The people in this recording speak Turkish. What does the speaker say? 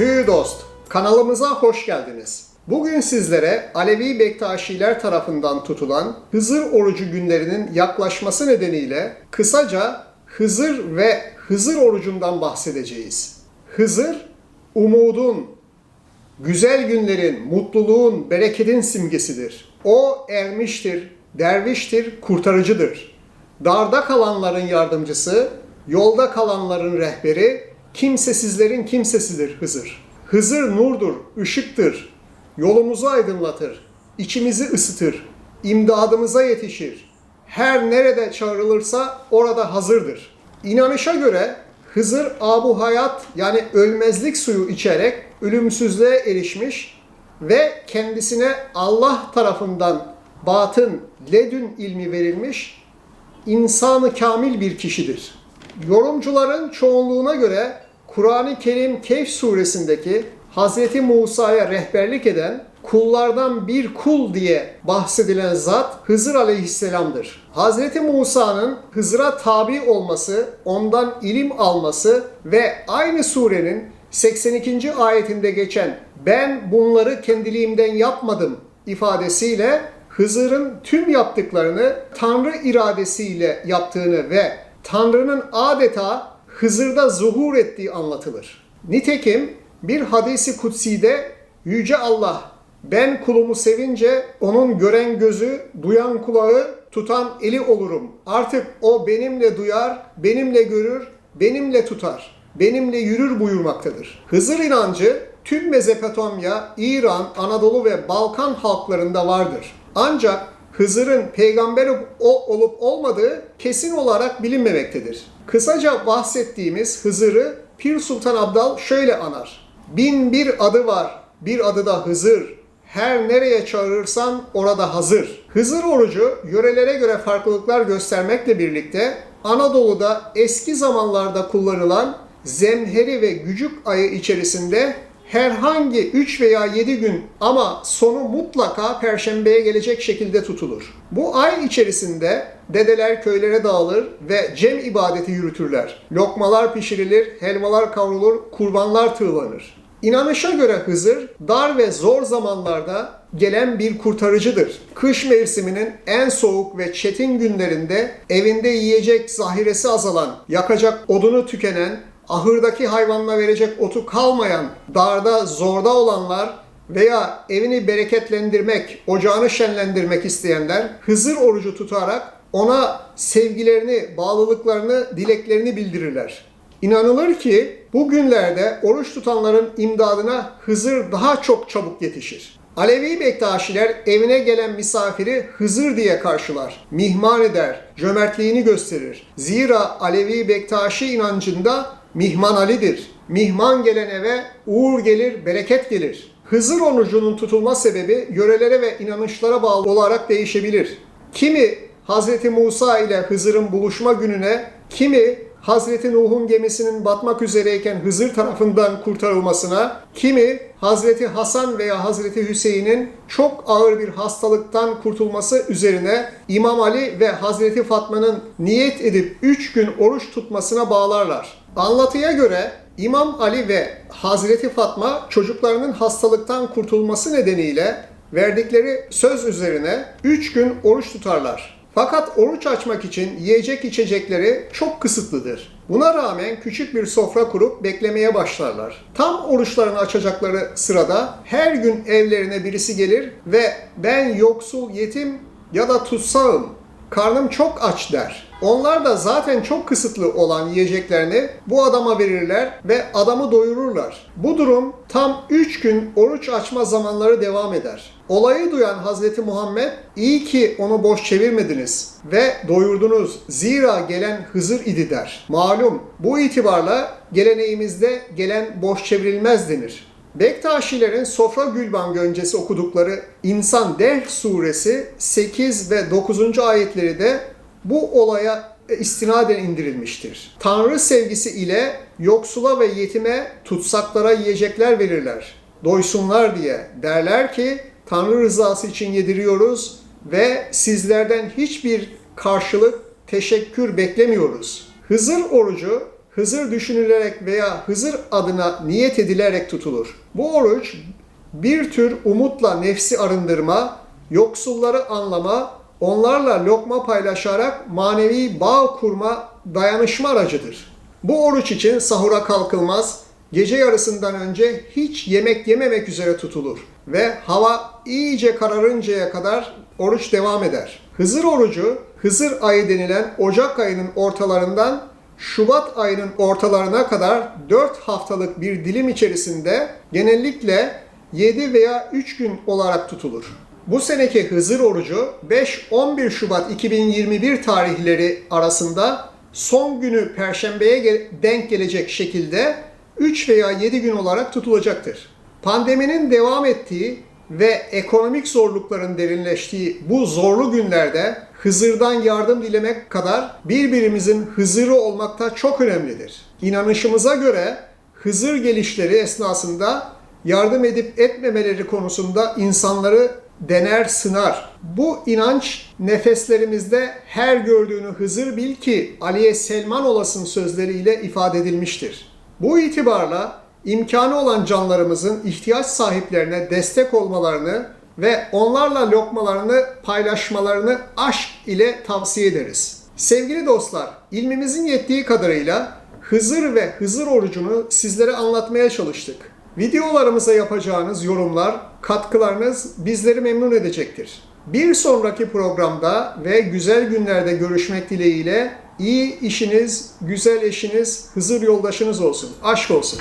Hü dost, kanalımıza hoş geldiniz. Bugün sizlere Alevi Bektaşiler tarafından tutulan Hızır orucu günlerinin yaklaşması nedeniyle kısaca Hızır ve Hızır orucundan bahsedeceğiz. Hızır, umudun, güzel günlerin, mutluluğun, bereketin simgesidir. O ermiştir, derviştir, kurtarıcıdır. Darda kalanların yardımcısı, yolda kalanların rehberi, kimsesizlerin kimsesidir Hızır. Hızır nurdur, ışıktır, yolumuzu aydınlatır, içimizi ısıtır, imdadımıza yetişir. Her nerede çağrılırsa orada hazırdır. İnanışa göre Hızır abu hayat yani ölmezlik suyu içerek ölümsüzlüğe erişmiş ve kendisine Allah tarafından batın, ledün ilmi verilmiş insanı kamil bir kişidir. Yorumcuların çoğunluğuna göre Kur'an-ı Kerim Kehf suresindeki Hz. Musa'ya rehberlik eden kullardan bir kul diye bahsedilen zat Hızır aleyhisselamdır. Hz. Musa'nın Hızır'a tabi olması, ondan ilim alması ve aynı surenin 82. ayetinde geçen ben bunları kendiliğimden yapmadım ifadesiyle Hızır'ın tüm yaptıklarını Tanrı iradesiyle yaptığını ve Tanrı'nın adeta Hızır'da zuhur ettiği anlatılır. Nitekim bir hadisi kutsi'de Yüce Allah ben kulumu sevince onun gören gözü, duyan kulağı, tutan eli olurum. Artık o benimle duyar, benimle görür, benimle tutar, benimle yürür buyurmaktadır. Hızır inancı tüm Mezopotamya, İran, Anadolu ve Balkan halklarında vardır. Ancak Hızır'ın peygamber olup olmadığı kesin olarak bilinmemektedir. Kısaca bahsettiğimiz Hızır'ı Pir Sultan Abdal şöyle anar. Bin bir adı var, bir adı da Hızır. Her nereye çağırırsan orada hazır. Hızır orucu yörelere göre farklılıklar göstermekle birlikte Anadolu'da eski zamanlarda kullanılan zemheri ve gücük ayı içerisinde herhangi 3 veya 7 gün ama sonu mutlaka perşembeye gelecek şekilde tutulur. Bu ay içerisinde dedeler köylere dağılır ve cem ibadeti yürütürler. Lokmalar pişirilir, helvalar kavrulur, kurbanlar tığlanır. İnanışa göre Hızır dar ve zor zamanlarda gelen bir kurtarıcıdır. Kış mevsiminin en soğuk ve çetin günlerinde evinde yiyecek zahiresi azalan, yakacak odunu tükenen, ahırdaki hayvanına verecek otu kalmayan, darda zorda olanlar veya evini bereketlendirmek, ocağını şenlendirmek isteyenler Hızır orucu tutarak ona sevgilerini, bağlılıklarını, dileklerini bildirirler. İnanılır ki bu günlerde oruç tutanların imdadına Hızır daha çok çabuk yetişir. Alevi Bektaşiler evine gelen misafiri Hızır diye karşılar, mihman eder, cömertliğini gösterir. Zira Alevi Bektaşi inancında mihman Ali'dir. Mihman gelen eve uğur gelir, bereket gelir. Hızır orucunun tutulma sebebi yörelere ve inanışlara bağlı olarak değişebilir. Kimi Hazreti Musa ile Hızır'ın buluşma gününe, kimi Hazreti Nuh'un gemisinin batmak üzereyken Hızır tarafından kurtarılmasına, kimi Hazreti Hasan veya Hazreti Hüseyin'in çok ağır bir hastalıktan kurtulması üzerine İmam Ali ve Hazreti Fatma'nın niyet edip 3 gün oruç tutmasına bağlarlar. Anlatıya göre İmam Ali ve Hazreti Fatma çocuklarının hastalıktan kurtulması nedeniyle verdikleri söz üzerine 3 gün oruç tutarlar. Fakat oruç açmak için yiyecek içecekleri çok kısıtlıdır. Buna rağmen küçük bir sofra kurup beklemeye başlarlar. Tam oruçlarını açacakları sırada her gün evlerine birisi gelir ve ben yoksul, yetim ya da tutsağım, karnım çok aç der. Onlar da zaten çok kısıtlı olan yiyeceklerini bu adama verirler ve adamı doyururlar. Bu durum tam 3 gün oruç açma zamanları devam eder. Olayı duyan Hazreti Muhammed iyi ki onu boş çevirmediniz ve doyurdunuz zira gelen Hızır idi der. Malum bu itibarla geleneğimizde gelen boş çevrilmez denir. Bektaşilerin Sofra Gülban öncesi okudukları İnsan Dehr suresi 8 ve 9. ayetleri de bu olaya istinaden indirilmiştir. Tanrı sevgisi ile yoksula ve yetime tutsaklara yiyecekler verirler. Doysunlar diye derler ki Tanrı rızası için yediriyoruz ve sizlerden hiçbir karşılık, teşekkür beklemiyoruz. Hızır orucu Hızır düşünülerek veya Hızır adına niyet edilerek tutulur. Bu oruç bir tür umutla nefsi arındırma, yoksulları anlama, onlarla lokma paylaşarak manevi bağ kurma dayanışma aracıdır. Bu oruç için sahura kalkılmaz, gece yarısından önce hiç yemek yememek üzere tutulur ve hava iyice kararıncaya kadar oruç devam eder. Hızır orucu, Hızır ayı denilen Ocak ayının ortalarından Şubat ayının ortalarına kadar 4 haftalık bir dilim içerisinde genellikle 7 veya 3 gün olarak tutulur. Bu seneki Hızır orucu 5-11 Şubat 2021 tarihleri arasında son günü Perşembe'ye denk gelecek şekilde 3 veya 7 gün olarak tutulacaktır. Pandeminin devam ettiği ve ekonomik zorlukların derinleştiği bu zorlu günlerde Hızır'dan yardım dilemek kadar birbirimizin Hızır'ı olmakta çok önemlidir. İnanışımıza göre Hızır gelişleri esnasında yardım edip etmemeleri konusunda insanları dener sınar. Bu inanç nefeslerimizde her gördüğünü Hızır bil ki Aliye Selman olasın sözleriyle ifade edilmiştir. Bu itibarla imkanı olan canlarımızın ihtiyaç sahiplerine destek olmalarını ve onlarla lokmalarını paylaşmalarını aşk ile tavsiye ederiz. Sevgili dostlar, ilmimizin yettiği kadarıyla Hızır ve Hızır orucunu sizlere anlatmaya çalıştık. Videolarımıza yapacağınız yorumlar, katkılarınız bizleri memnun edecektir. Bir sonraki programda ve güzel günlerde görüşmek dileğiyle iyi işiniz, güzel eşiniz, Hızır yoldaşınız olsun. Aşk olsun.